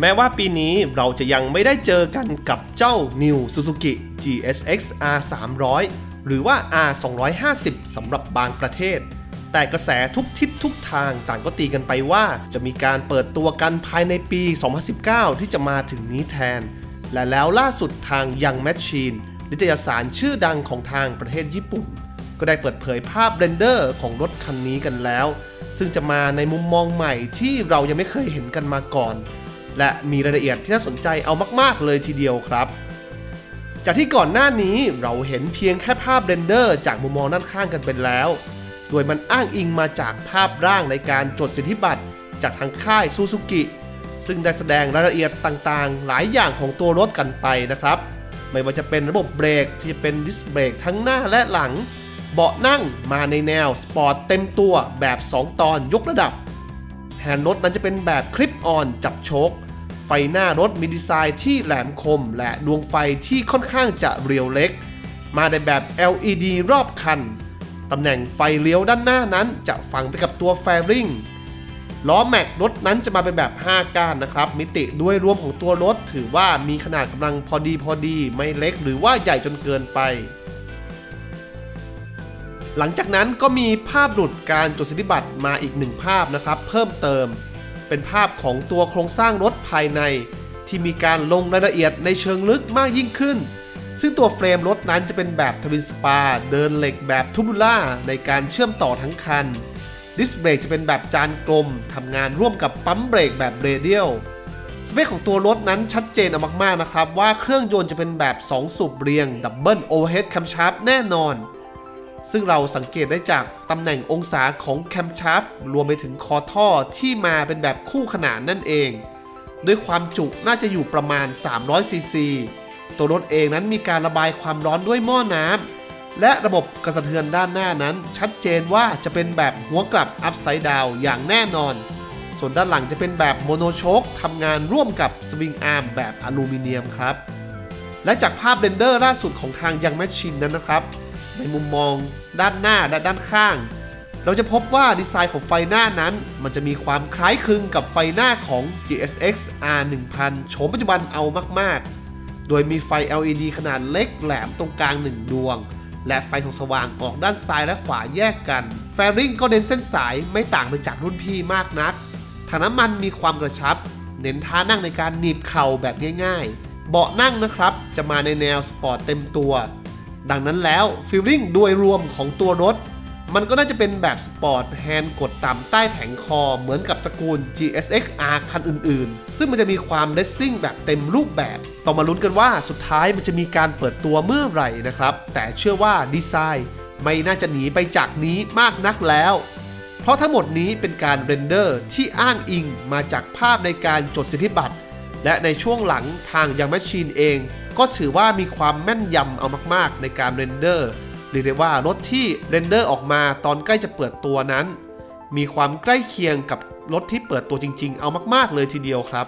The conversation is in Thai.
แม้ว่าปีนี้เราจะยังไม่ได้เจอกันกับเจ้า New Suzuki GSX R 300หรือว่า R 250สำหรับบางประเทศ แต่กระแสทุกทิศทุกทางต่างก็ตีกันไปว่า จะมีการเปิดตัวกันภายในปี 2019 ที่จะมาถึงนี้แทน และแล้วล่าสุดทาง Young Machine นิตยสารชื่อดังของทางประเทศญี่ปุ่น ก็ได้เปิดเผยภาพเรนเดอร์ของรถคันนี้กันแล้ว ซึ่งจะมาในมุมมองใหม่ที่เรายังไม่เคยเห็นกันมาก่อน และมีรายละเอียดที่น่าสนใจเอามาก ๆ เลยทีเดียวครับ จากที่ก่อนหน้านี้เราเห็นเพียงแค่ภาพเรนเดอร์ จากมุมมองด้านข้างกันเป็นแล้ว โดยมันอ้างอิงมาจากภาพร่างในการจดสิทธิบัตรจากทางค่ายซูซูกิซึ่งได้แสดงรายละเอียดต่างๆ หลายอย่างของตัวรถกันไปนะครับ ไม่ว่าจะเป็นระบบเบรกที่จะเป็นดิสเบรกทั้งหน้าและหลัง เบาะนั่งมาในแนวสปอร์ตเต็มตัวแบบ 2 ตอนยกระดับ แฮนด์รถนั้นจะเป็นแบบคลิปออนจับโชคไฟหน้ารถมีดีไซน์ที่แหลมคม และดวงไฟที่ค่อนข้างจะเรียวเล็ก มาในแบบ LED รอบคัน ตำแหน่งไฟเลี้ยวด้านหน้านั้นจะฝังไปกับตัวแฟริงล้อแม็กรถนั้นจะมาเป็นแบบ 5 ก้านนะครับ มิติด้วยรวมของตัวรถถือว่ามีขนาดกำลังพอดีพอดี ไม่เล็กหรือว่าใหญ่จนเกินไป หลังจากนั้นก็มีภาพหลุดการจดสิทธิบัตรมาอีกหนึ่งภาพนะครับ เพิ่มเติม เป็นภาพของตัวโครงสร้างรถภายใน ที่มีการลงรายละเอียดในเชิงลึกมากยิ่งขึ้น ซึ่งตัวเฟรมรถนั้นจะเป็นแบบทวินสปา เดินเหล็กแบบทูบูล่าในการเชื่อมต่อทั้งคันดิสเบรกจะเป็นแบบจานกลมทำงานร่วมกับปั๊มเบรกแบบเรเดียลสเปคของตัวรถนั้นชัดเจนเอามากๆนะครับ ว่าเครื่องยนต์จะเป็นแบบ 2 สูบเรียงดับเบิลโอเวอร์เฮดแคมชาร์ปแน่นอน ซึ่งเราสังเกตได้จากตำแหน่งองศาของแคมชาร์ฟรวมไปถึงคอท่อที่มาเป็นแบบคู่ขนานนั่นเองด้วยความจุน่าจะอยู่ประมาณ 300ซีซีตัวรถเองนั้นมีการระบายความร้อนด้วยหม้อน้ำและระบบกระสะเทือนด้านหน้านั้น ชัดเจนว่าจะเป็นแบบหัวกลับอัพไซด์ดาวอย่างแน่นอน ส่วนด้านหลังจะเป็นแบบโมโนโชคทำงานร่วมกับสวิงอาร์มแบบอลูมิเนียมครับ และจากภาพเรนเดอร์ล่าสุดของทางยังแมชชินนั้นนะครับ ในมุมมองด้านหน้าและด้านข้าง เราจะพบว่าดีไซน์ของไฟหน้านั้น มันจะมีความคล้ายคลึงกับไฟหน้าของ GSX R 1000โฉมปัจจุบันเอามาก ๆ โดยมีไฟ LED ขนาดเล็กแหลมตรงกลางหนึ่งดวง และไฟส่องสว่างออกด้านซ้ายและขวาแยกกัน แฟริงก็เน้นเส้นสายไม่ต่างไปจากรุ่นพี่มากนักถังน้ำมันมีความกระชับ เน้นท่านั่งในการหนีบเข่าแบบง่าย ๆ เบาะนั่งนะครับ จะมาในแนวสปอร์ตเต็มตัว ดังนั้นแล้วฟีลลิ่งโดยรวมของตัวรถ มันก็น่าจะเป็นแบบสปอร์ตแฮนด์กดต่ำใต้แผงคอเหมือนกับตระกูล GSX R คันอื่นๆ ซึ่งมันจะมีความเลสซิ่งแบบเต็มรูปแบบ ต้องมาลุ้นกันว่าสุดท้ายมันจะมีการเปิดตัวเมื่อไหร่นะครับ แต่เชื่อว่าดีไซน์ไม่น่าจะหนีไปจากนี้มากนักแล้ว เพราะทั้งหมดนี้เป็นการเรนเดอร์ที่อ้างอิงมาจากภาพในการจดสิทธิบัตร และในช่วงหลังทางยังแมชชีนเอง ก็ถือว่ามีความแม่นยำเอามากๆ ในการเรนเดอร์เรียกได้ว่ารถที่เรนเดอร์ออกมาตอนใกล้จะเปิดตัวนั้น มีความใกล้เคียงกับรถที่เปิดตัวจริง ๆ เอามากๆเลยทีเดียวครับ